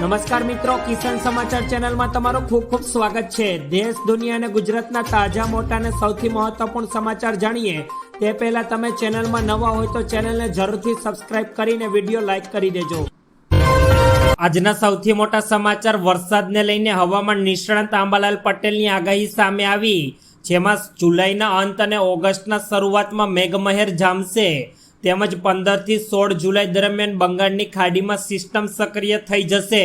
નમસ્કાર મિત્રો, કિસાન સમાચાર ચેનલમાં તમારું ખૂબ ખૂબ સ્વાગત છે. દેશ, દુનિયા અને ગુજરાતના તાજા, મોટા અને સૌથી મહત્વપૂર્ણ સમાચાર જાણીએ. તે પહેલા તમે ચેનલમાં નવા હોય તો ચેનલને જરૂરથી સબસ્ક્રાઇબ કરીને વીડિયો લાઇક કરી દેજો. આજના સૌથી મોટા સમાચાર, વરસાદને લઈને હવામાન નિષ્ણાંત આંબાલાલ પટેલની આગાહી સામે આવી, જેમાં જુલાઈના અંત અને ઓગસ્ટના શરૂઆતમાં મેઘમહેર જામશે. તેમજ પંદરથી સોળ જુલાઈ દરમિયાન બંગાળની ખાડીમાં સિસ્ટમ સક્રિય થઈ જશે.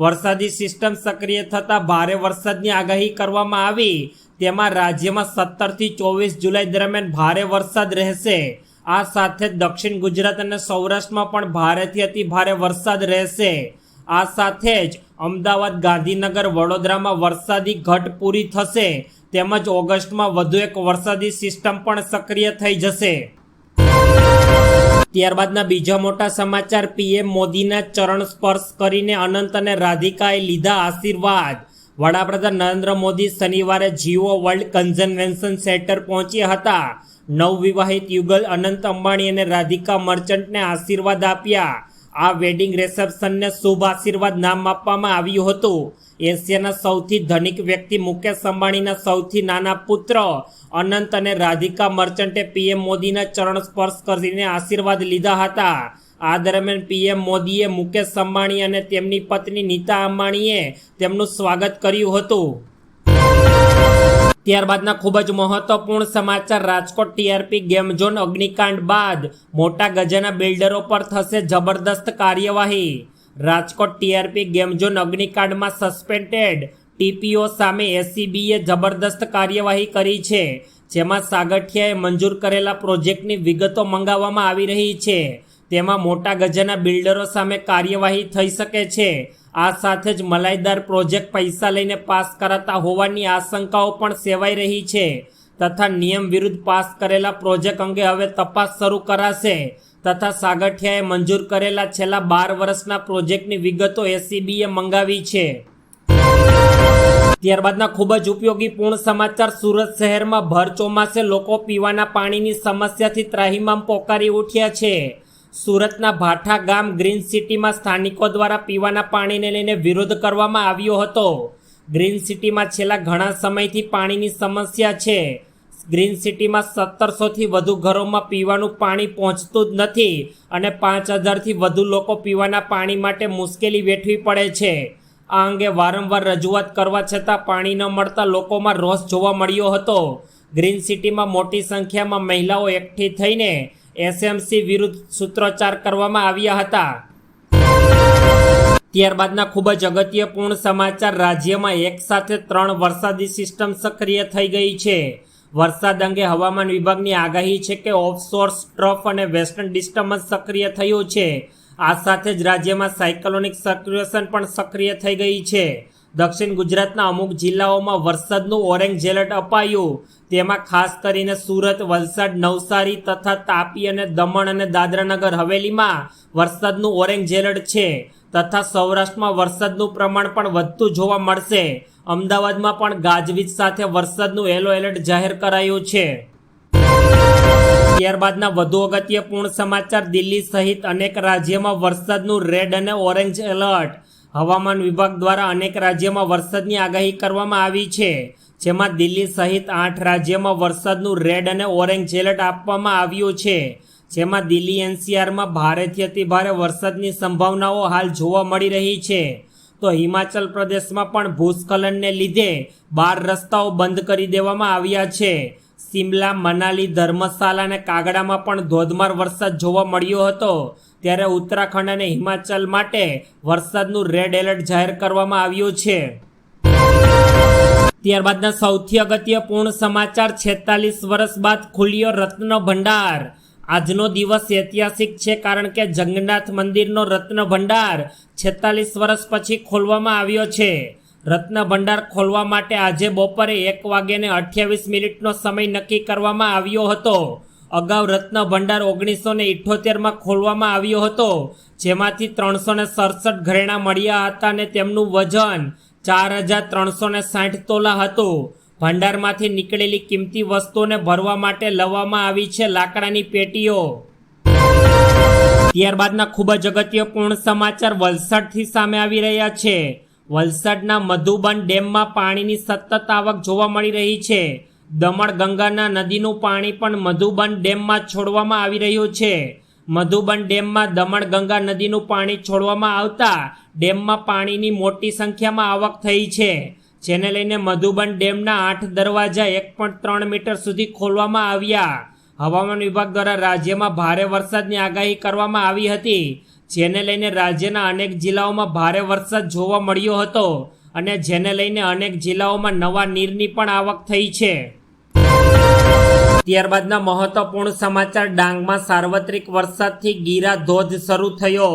વરસાદી સિસ્ટમ સક્રિય થતાં ભારે વરસાદની આગાહી કરવામાં આવી. તેમાં રાજ્યમાં સત્તરથી ચોવીસ જુલાઈ દરમિયાન ભારે વરસાદ રહેશે. આ સાથે દક્ષિણ ગુજરાત અને સૌરાષ્ટ્રમાં પણ ભારેથી અતિ ભારે વરસાદ રહેશે. આ સાથે જ અમદાવાદ, ગાંધીનગર, વડોદરામાં વરસાદી ઘટ પૂરી થશે. તેમજ ઓગસ્ટમાં વધુ એક વરસાદી સિસ્ટમ પણ સક્રિય થઈ જશે. ત્યારબાદના બીજા મોટા સમાચાર, પીએમ મોદીના ચરણ સ્પર્શ કરીને અનંત અને રાધિકાએ લીધા આશીર્વાદ. વડાપ્રધાન નરેન્દ્ર મોદી શનિવારે જીઓ વર્લ્ડ કન્ઝન્વેન્શન સેન્ટર પહોંચ્યા હતા. નવવિવાહિત યુગલ અનંત અંબાણી અને રાધિકા મર્ચન્ટને આશીર્વાદ આપ્યા. આ વેડિંગ રિસેપ્શનને શુભ આશીર્વાદ નામ આપવામાં આવ્યું હતું. એશિયાના સૌથી ધનિક વ્યક્તિ મુકેશ અંબાણીના સૌથી નાના પુત્ર અનંત અને રાધિકા મર્ચન્ટે પીએમ મોદીના ચરણ સ્પર્શ કરીને આશીર્વાદ લીધા હતા. આ દરમિયાન પીએમ મોદીએ મુકેશ અંબાણી અને તેમની પત્ની નીતા અંબાણીએ તેમનું સ્વાગત કર્યું હતું. ત્યારબાદના ખૂબ જ મહત્વપૂર્ણ સમાચાર, રાજકોટ ટીઆરપી ગેમ ઝોન અગ્નિકાંડ બાદ મોટા ગજાના બિલ્ડરો પર થશે જબરદસ્ત કાર્યવાહી. રાજકોટ ટીઆરપી ગેમ ઝોન અગ્નિકાંડમાં સસ્પેન્ડેડ ટીપીઓ સામે એસીબીએ જબરદસ્ત કાર્યવાહી કરી છે, જેમાં સાગઠિયાએ મંજૂર કરેલા પ્રોજેક્ટની વિગતો મંગાવવામાં આવી રહી છે. તેમાં મોટા ગજાના બિલ્ડરો સામે કાર્યવાહી થઈ શકે છે. આ સાથે જ મલાઈદાર પ્રોજેક્ટ પૈસા લઈને પાસ કરાતા હોવાની આશંકાઓ પણ સેવાઈ રહી છે તથા નિયમ વિરુદ્ધ પાસ કરેલા પ્રોજેક્ટ અંગે હવે તપાસ શરૂ કરાશે તથા સાગઠિયાએ મંજૂર કરેલા છેલ્લા બાર વર્ષના પ્રોજેક્ટની વિગતો એસીબીએ મંગાવી છે. ત્યારબાદના ખૂબ જ ઉપયોગી પૂર્ણ સમાચાર સુરત શહેરમાં ભર ચોમાસે લોકો પીવાના પાણીની સમસ્યાથી ત્રાહિમામ પોકારી ઉઠ્યા છે. સુરતના ભાઠા ગામ ગ્રીન સિટીમાં સ્થાનિકો દ્વારા પીવાના પાણીને લઈને વિરોધ કરવામાં આવ્યો હતો. ગ્રીન સિટીમાં છેલ્લા ઘણા સમયથી પાણીની સમસ્યા છે. ગ્રીન સિટીમાં સત્તરસોથી વધુ ઘરોમાં પીવાનું પાણી પહોંચતું જ નથી અને પાંચ હજારથી વધુ લોકો પીવાના પાણી માટે મુશ્કેલી વેઠવી પડે છે. આ અંગે વારંવાર રજૂઆત કરવા છતાં પાણી ન મળતા લોકોમાં રોષ જોવા મળ્યો હતો. ગ્રીન સિટીમાં મોટી સંખ્યામાં મહિલાઓ એકઠી થઈને એસએમસી વિરુદ્ધ સૂત્રોચ્ચાર કરવામાં આવ્યા હતા. ત્યારબાદના ખૂબ જ અગત્યપૂર્ણ સમાચાર રાજ્યમાં એક સાથે ત્રણ વરસાદી સિસ્ટમ સક્રિય થઈ ગઈ છે. વરસાદ અંગે હવામાન વિભાગની આગાહી છે કે ઓફશોર સ્ટ્રફ અને વેસ્ટર્ન ડિસ્ટર્બન્સ સક્રિય થયું છે. આ સાથે જ રાજ્યમાં સાયક્લોનિક સર્ક્યુલેશન પણ સક્રિય થઈ ગઈ છે. દક્ષિણ ગુજરાતના અમુક જિલ્લાઓમાં વરસાદનું ઓરેન્જ એલર્ટ અપાયું. તેમાં ખાસ કરીને સુરત, વલસાડ, નવસારી તથા તાપી અને દમણ અને દાદરાનગર. હવેલીમાં વરસાદનું ઓરેન્જ એલર્ટ છે તથા સૌરાષ્ટ્રમાં વરસાદનું પ્રમાણ પણ વધતું જોવા મળશે. અમદાવાદમાં પણ ગાજવીજ સાથે વરસાદનું યલો એલર્ટ જાહેર કરાયું છે. ત્યારબાદના વધુ અગત્યપૂર્ણ સમાચાર, દિલ્હી સહિત અનેક રાજ્યમાં વરસાદનું રેડ અને ઓરેન્જ એલર્ટ. હવામાન વિભાગ દ્વારા અનેક રાજ્યમાં વરસાદની આગાહી કરવામાં આવી છે. જેમાં દિલ્હી સહિત આઠ રાજ્યમાં વરસાદનું રેડ અને ઓરેન્જ એલર્ટ આપવામાં આવ્યું છે. જેમાં દિલ્હી એનસીઆરમાં ભારેથી અતિ ભારે વરસાદની સંભાવનાઓ હાલ જોવા મળી રહી છે. તો હિમાચલ પ્રદેશમાં પણ ભૂસ્ખલનને લીધે બાર રસ્તાઓ બંધ કરી દેવામાં આવ્યા છે. શિમલા મનાલી ધર્મશાલા અને કાગડામાં પણ ધોધમાર વરસાદ જોવા મળ્યો હતો. ત્યારે ઉત્તરાખંડ અને હિમાચલ માટે વરસાદનું રેડ એલર્ટ જાહેર કરવામાં આવ્યું છે. ત્યારબાદના સૌથી અગત્યપૂર્ણ સમાચાર છેતાલીસ વર્ષ બાદ ખુલ્યો રત્ન ભંડાર. આજનો દિવસ ઐતિહાસિક છે કારણ કે જગન્નાથ મંદિરનો રત્ન ભંડાર છેતાલીસ વર્ષ પછી ખોલવામાં આવ્યો છે. રત્ન ભંડાર ખોલવા માટે આજે બપોરે એક વાગ્યાને અઠ્યાવીસ મિનિટનો સમય નક્કી કરવામાં આવ્યો હતો. અગાઉ રત્ન ભંડાર ઓગણીસો ને ઇઠ્ઠોતેરમાં ખોલવામાં આવ્યો હતો, જેમાંથી ત્રણસો ને સડસઠ ઘરેણા મળ્યા હતા અને તેમનું વજન ચાર હજાર ત્રણસો ને સાઠ તોલા હતું. ભંડારમાંથી નીકળેલી કિંમતી વસ્તુઓને ભરવા માટે લવામાં આવી છે લાકડાની પેટીઓ. ત્યારબાદના ખૂબ જ અગત્યપૂર્ણ સમાચાર વલસાડથી સામે આવી રહ્યા છે. વલસાડના મધુબન ડેમમાં પાણીની સતત આવક જોવા મળી રહી છે. દમણ ગંગાના નદીનું પાણી પણ મધુબન ડેમમાં છોડવામાં આવી રહ્યું છે. મધુબન ડેમમાં દમણ ગંગા નદીનું પાણી છોડવામાં આવતા ડેમમાં પાણીની મોટી સંખ્યામાં આવક થઈ છે. જેને લઈને મધુબન ડેમના આઠ દરવાજા એક પોઈન્ટ ત્રણ મીટર સુધી ખોલવામાં આવ્યા. હવામાન વિભાગ દ્વારા રાજ્યમાં ભારે વરસાદની આગાહી કરવામાં આવી હતી. જેને લઈને રાજ્યના અનેક જિલ્લાઓમાં ભારે વરસાદ જોવા મળ્યો હતો અને જેને લઈને અનેક જિલ્લાઓમાં નવા નીરની પણ આવક થઈ છે. ત્યારબાદના મહત્વપૂર્ણ સમાચાર. ડાંગમાં સાર્વત્રિક વરસાદથી ગીરા ધોધ શરૂ થયો.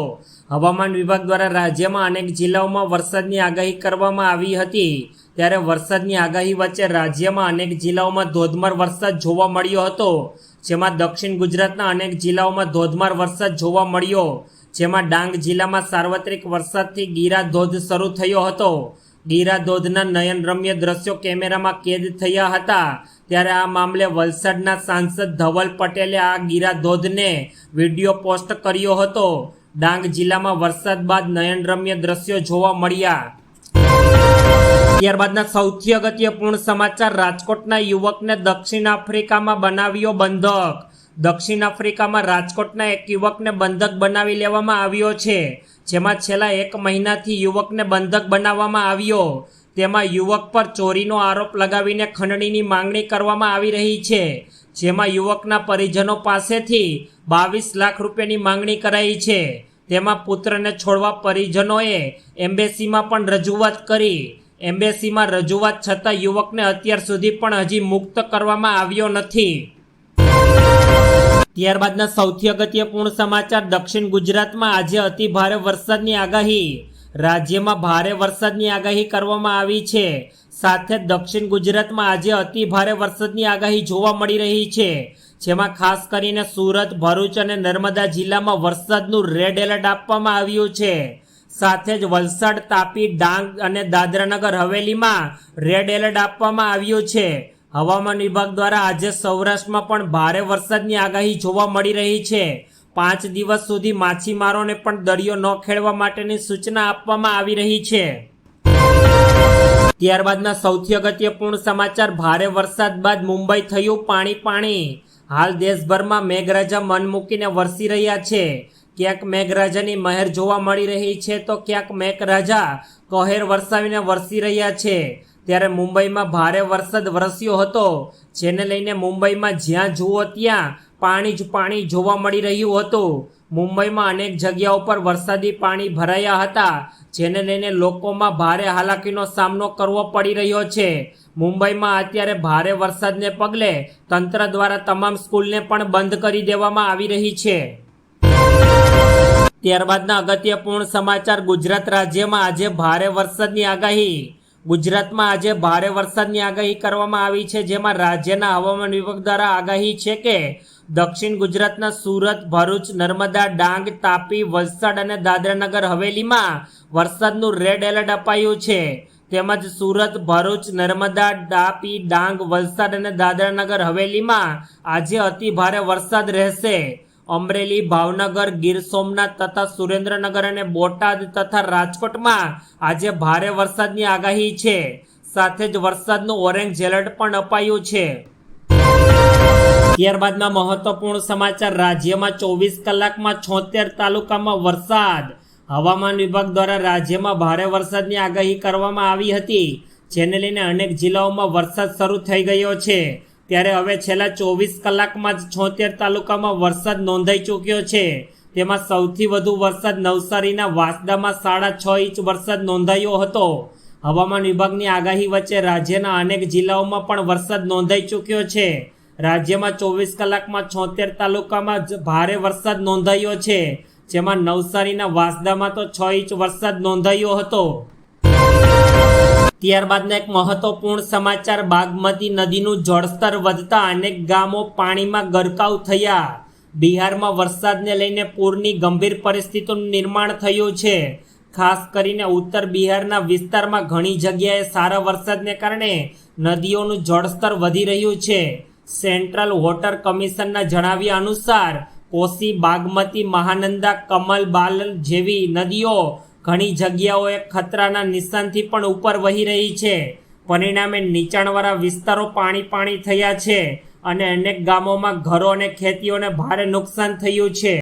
હવામાન વિભાગ દ્વારા રાજ્યમાં અનેક જિલ્લાઓમાં વરસાદની આગાહી કરવામાં આવી હતી. ત્યારે વરસાદની આગાહી વચ્ચે રાજ્યમાં અનેક જિલ્લાઓમાં ધોધમાર વરસાદ જોવા મળ્યો હતો. જેમાં દક્ષિણ ગુજરાતના અનેક જિલ્લાઓમાં ધોધમાર વરસાદ જોવા મળ્યો. જેમાં ડાંગ જિલ્લામાં સાર્વત્રિક વરસાદથી ગીરા ધોધ શરૂ થયો હતો. ગીરા ધોધના નયનરમ્ય દ્રશ્યો કેમેરામાં કેદ થયા હતા. ત્યારે આ મામલે વલસાડના સાંસદ ધવલ પટેલે આ ગીરાધોધને વીડિયો પોસ્ટ કર્યો હતો. ડાંગ જિલ્લામાં વરસાદ બાદ નયનરમ્ય દ્રશ્યો જોવા મળ્યા. ત્યારબાદના સૌથી અગત્યપૂર્ણ સમાચાર રાજકોટના યુવકને દક્ષિણ આફ્રિકામાં બનાવ્યો બંધક. દક્ષિણ આફ્રિકામાં રાજકોટના એક યુવકને બંધક બનાવી લેવામાં આવ્યો છે. જેમાં છેલ્લા એક મહિનાથી યુવકને બંધક બનાવવામાં આવ્યો. તેમાં યુવક પર ચોરીનો આરોપ લગાવીને ખંડણીની માંગણી કરવામાં આવી રહી છે. જેમાં યુવકના પરિજનો પાસેથી બાવીસ લાખ રૂપિયાની માંગણી કરાઈ છે. તેમાં પુત્રને છોડવા પરિજનોએ એમ્બેસીમાં પણ રજૂઆત કરી. એમ્બેસીમાં રજૂઆત છતાં યુવકને અત્યાર સુધી પણ હજી મુક્ત કરવામાં આવ્યો નથી. ત્યારબાદના સૌથી અગત્યપૂર્ણ સમાચાર, દક્ષિણ ગુજરાતમાં આજે અતિ ભારે વરસાદની આગાહી. રાજ્યમાં ભારે વરસાદની આગાહી કરવામાં આવી છે. સાથે દક્ષિણ ગુજરાતમાં આજે અતિ ભારે વરસાદની આગાહી જોવા મળી રહી છે. જેમાં ખાસ કરીને સુરત, ભરૂચ અને નર્મદા જિલ્લામાં વરસાદનું રેડ એલર્ટ આપવામાં આવ્યું છે. સાથે જ વલસાડ, તાપી, ડાંગ અને દાદરાનગર હવેલીમાં રેડ એલર્ટ આપવામાં આવ્યું છે. હવામાન વિભાગ દ્વારા આજે સૌરાષ્ટ્રમાં પણ ભારે વરસાદની આગાહી જોવા મળી રહી છે. પાંચ દિવસ સુધી માછીમારોને પણ દરિયો ન ખેડવા માટેની સૂચના આપવામાં આવી રહી છે. ત્યારબાદના સૌથી અગત્યપૂર્ણ સમાચાર, ભારે વરસાદ બાદ મુંબઈ થયું પાણી પાણી. હાલ દેશભરમાં મેઘરાજા મન મૂકીને વરસી રહ્યા છે. ક્યાંક મેઘરાજાની મહેર જોવા મળી રહી છે, તો ક્યાંક મેઘરાજા કહેર વરસાવીને વરસી રહ્યા છે. ત્યારે મુંબઈમાં ભારે વરસાદ વરસ્યો હતો, જેને લઈને મુંબઈમાં જ્યાં જુઓ ત્યાં પાણી જ પાણી જોવા મળી રહ્યું હતું. મુંબઈમાં અનેક જગ્યાઓ પર વરસાદી પાણી ભરાયા હતા, જેને લઈને લોકોમાં ભારે હાલાકીનો સામનો કરવો પડી રહ્યો છે. મુંબઈમાં અત્યારે ભારે વરસાદને પગલે તંત્ર દ્વારા તમામ સ્કૂલને પણ બંધ કરી દેવામાં આવી રહી છે. ત્યારબાદના અગત્યપૂર્ણ સમાચાર ગુજરાત રાજ્યમાં. આજે ભારે વરસાદની આગાહી. ગુજરાતમાં આજે ભારે વરસાદની આગાહી કરવામાં આવી છે, જેમાં રાજ્યના હવામાન વિભાગ દ્વારા આગાહી છે કે દક્ષિણ ગુજરાતના સુરત, ભરૂચ, નર્મદા, ડાંગ, તાપી, વલસાડ અને દાદરાનગર હવેલીમાં વરસાદનું રેડ એલર્ટ અપાયું છે. તેમજ સુરત, ભરૂચ, નર્મદા, તાપી, ડાંગ, વલસાડ અને દાદરાનગર હવેલીમાં આજે અતિ ભારે વરસાદ રહેશે. અમરેલી, ભાવનગર, ગીર સોમનાથ તથા સુરેન્દ્રનગર અને બોટાદ તથા રાજકોટમાં આજે ભારે વરસાદની આગાહી છે. સાથે જ વરસાદનું ઓરેન્જ એલર્ટ પણ અપાયું છે. ત્યારબાદના મહત્વપૂર્ણ સમાચાર, રાજ્યમાં ચોવીસ કલાકમાં છોતેર તાલુકામાં વરસાદ. હવામાન વિભાગ દ્વારા રાજ્યમાં ભારે વરસાદની આગાહી કરવામાં આવી હતી. જેને લઈને અનેક જિલ્લાઓમાં વરસાદ શરૂ થઈ ગયો છે. ત્યારે હવે છેલ્લા ચોવીસ કલાકમાં જ છોતેર તાલુકામાં વરસાદ નોંધાઈ ચૂક્યો છે. તેમાં સૌથી વધુ વરસાદ નવસારીના વાસદામાં સાડા છ ઇંચ વરસાદ નોંધાયો હતો. હવામાન વિભાગની આગાહી વચ્ચે રાજ્યના અનેક જિલ્લાઓમાં પણ વરસાદ નોંધાઈ ચૂક્યો છે. રાજ્યમાં ચોવીસ કલાકમાં છોતેર તાલુકામાં જ ભારે વરસાદ નોંધાયો છે. જેમાં નવસારીના વાસદામાં તો છ ઇંચ વરસાદ નોંધાયો હતો. ત્યારબાદના એક મહત્વપૂર્ણ સમાચાર, બાગમતી નદીનું જળસ્તર વધતા અનેક ગામો પાણીમાં ગરકાવ થયા. બિહારમાં વરસાદને લઈને પૂરની ગંભીર પરિસ્થિતિનું નિર્માણ થયું છે. ખાસ કરીને ઉત્તર બિહારના વિસ્તારમાં ઘણી જગ્યાએ સારા વરસાદને કારણે નદીઓનું જળસ્તર વધી રહ્યું છે. સેન્ટ્રલ વોટર કમિશનના જણાવ્યા અનુસાર, કોસી, બાગમતી, મહાનંદા, કમલ બાલ જેવી નદીઓ ઘણી જગ્યાઓએ ખતરાના નિશાનથી પણ ઉપર વહી રહી છે. પરિણામે નીચાણવાળા વિસ્તારો પાણી પાણી થયા છે અને અનેક ગામોમાં ઘરો અને ખેતીઓને ભારે નુકસાન થયું છે.